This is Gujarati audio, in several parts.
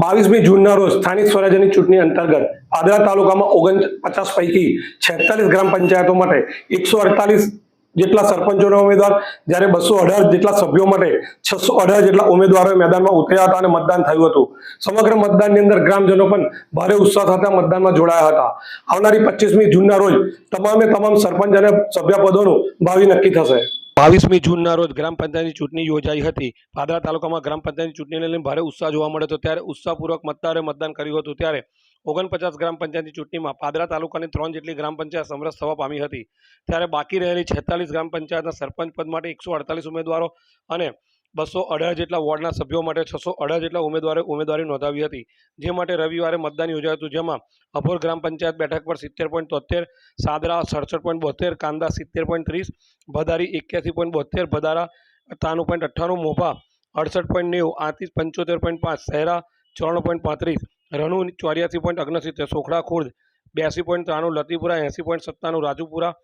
બાવીસમી જૂનના રોજ સ્થાનિક સ્વરાજ્યની ચૂંટણી અંતર્ગત આદરા તાલુકામાં ઓગણ પચાસ પૈકી છેતાલીસ ગ્રામ પંચાયતો માટે એકસો અડતાલીસ જેટલા સરપંચોના ઉમેદવાર, જ્યારે બસો અઢાર જેટલા સભ્યો માટે છસો અઢાર જેટલા ઉમેદવારો મેદાનમાં ઉતર્યા હતા અને મતદાન થયું હતું. સમગ્ર મતદાનની અંદર ગ્રામજનો પણ ભારે ઉત્સાહ સાથે મતદાનમાં જોડાયા હતા. આવનારી પચીસમી જૂનના રોજ તમામે તમામ સરપંચ અને સભ્યપદોનું ભાવિ નક્કી થશે. બાવીસમી જૂનના રોજ ગ્રામ પંચાયતની ચૂંટણી યોજાઈ હતી. પાદરા તાલુકામાં ગ્રામ પંચાયતની ચૂંટણીને લઈને ભારે ઉત્સાહ જોવા મળ્યો હતો. ત્યારે ઉત્સાહપૂર્વક મતદારોએ મતદાન કર્યું હતું. ત્યારે ઓગણપચાસ ગ્રામ પંચાયતની ચૂંટણીમાં પાદરા તાલુકાની ત્રણ જેટલી ગ્રામ પંચાયત સમરસ થવા પામી હતી. ત્યારે બાકી રહેલી છેતાલીસ ગ્રામ પંચાયતના સરપંચ પદ માટે એકસો ઉમેદવારો અને બસો અઢાર જેટલા વોર્ડના સભ્યો માટે છસો અઢાર જેટલા ઉમેદવારે ઉમેદવારી નોંધાવી હતી. જે માટે રવિવારે મતદાન યોજાયું હતું, જેમાં અભોર ગ્રામ પંચાયત બેઠક પર સિત્તેર પોઈન્ટ તોતેર સાદરા સડસઠ પોઈન્ટ બોતેર, કાંદા સિત્તેર પોઈન્ટ ત્રીસ ભદારી એક્યાસી પોઈન્ટ બોતેર ભદારા ત્રાણું પોઈન્ટ અઠ્ઠાણું, મોભા અડસઠ પોઈન્ટ નેવું, આતીસ પંચોતેર પોઈન્ટ પાંચ શહેરા ચોરાણું પોઈન્ટ પાંત્રીસ, રણુ ચોર્યાસી પોઈન્ટ ઓગણસિત્તેર સોખડા ખુર્દ બ્યાસી પોઈન્ટ ત્રાણું, લતીપુરા એંસી પોઈન્ટ સત્તાણું, રાજુપુરા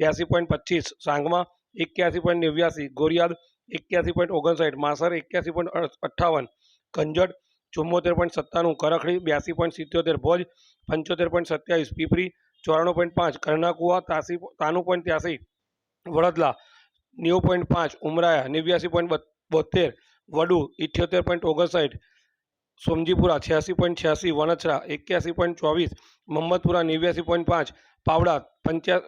બ્યાસી પોઈન્ટ પચીસ, સાંગમાં એક્યાસી પોઈન્ટ નેવ્યાસી, ગોરિયાદ એક્યાસી પોઈન્ટ ઓગણસાઠ, માસર એક્યાસી પોઈન્ટ અઠ્ઠાવન કંજટ ચુમ્મોતેર પોઈન્ટ સત્તાણું, કરખડી બ્યાસી પોઈન્ટ સિત્યોતેર, ભોજ પંચોતેર પોઈન્ટ સત્યાવીસ, પીપરી ચોરાણું પોઈન્ટ પાંચ કર્ણાકુવા તાસી તાનું પોઈન્ટ ત્યાસી, વડોદરા નેવું પોઈન્ટ પાંચ, ઉમરાયા નેવ્યાસી પોઈન્ટ બોતેર વડુ ઇઠ્યોતેર પોઈન્ટ ઓગણસાઠ, સોમજીપુરા છ્યાસી પોઈન્ટ છ્યાસી વનચરા એક્યાસી પોઈન્ટ ચોવીસ મહમ્મદપુરા નેવ્યાસી પોઈન્ટ પાંચ, પાવડા પંચ્યા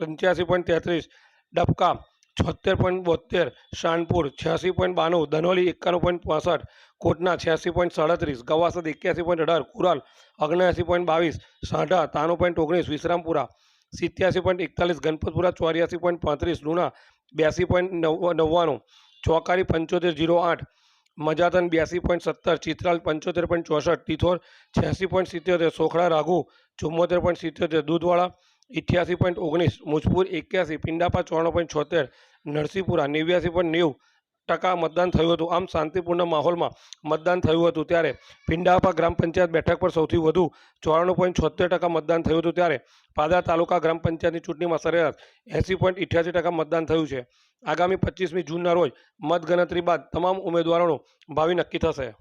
પંચ્યાસી પોઈન્ટ તેત્રીસ, ડબકા છોતેર પોઈન્ટ બોતેર શાનપુર છ્યાસી પોઈન્ટ બાણું ધનોલી એકાણું પોઈન્ટ પાસઠ, કોટના છ્યાસી પોઈન્ટ સાડત્રીસ, ગવાસદ એક્યાસી પોઈન્ટ અઢાર, કુરાલ ઓગણએંસી પોઈન્ટ બાવીસ, સાંઢા ત્રાણું પોઈન્ટ ઓગણીસ, વિશ્રામપુરા સિત્યાસી પોઈન્ટ એકતાલીસ, ગણપતપુરા ચોર્યાસી પોઈન્ટ પાંત્રીસ, લુણા બ્યાસી પોઈન્ટ નવ નવ્વાણું, ચોકારી પંચોતેર જીરો આઠ, મજાતન બ્યાસી પોઈન્ટ સત્તર, ચિત્રાલ પંચોતેર પોઈન્ટ ચોસઠ, તિથોર છ્યાસી પોઈન્ટ સિત્યોતેર, સોખડા રાઘુ ચુમ્મોતેર પોઈન્ટ સિત્યોતેર, દૂધવાળા ઇઠ્યાસી પોઈન્ટ ઓગણીસ, મુજપુર એક્યાસી, પિંડાપા ચોરાણું પોઈન્ટ છોતેર નરસિંહપુરા નેવ્યાસી પોઈન્ટ નેવું ટકા મતદાન થયું હતું. આમ શાંતિપૂર્ણ માહોલમાં મતદાન થયું હતું ત્યારે પિંડાપા ગ્રામ પંચાયત બેઠક પર સૌથી વધુ ચોરાણું પોઈન્ટ છોતેર ટકા મતદાન થયું હતું ત્યારે પાદરા તાલુકા ગ્રામ પંચાયતની ચૂંટણીમાં સરેરાશ એંસી પોઈન્ટ ઇઠ્યાસી ટકા મતદાન થયું છે. આગામી પચીસમી જૂનના રોજ મતગણતરી બાદ તમામ ઉમેદવારોનું ભાવિ નક્કી થશે.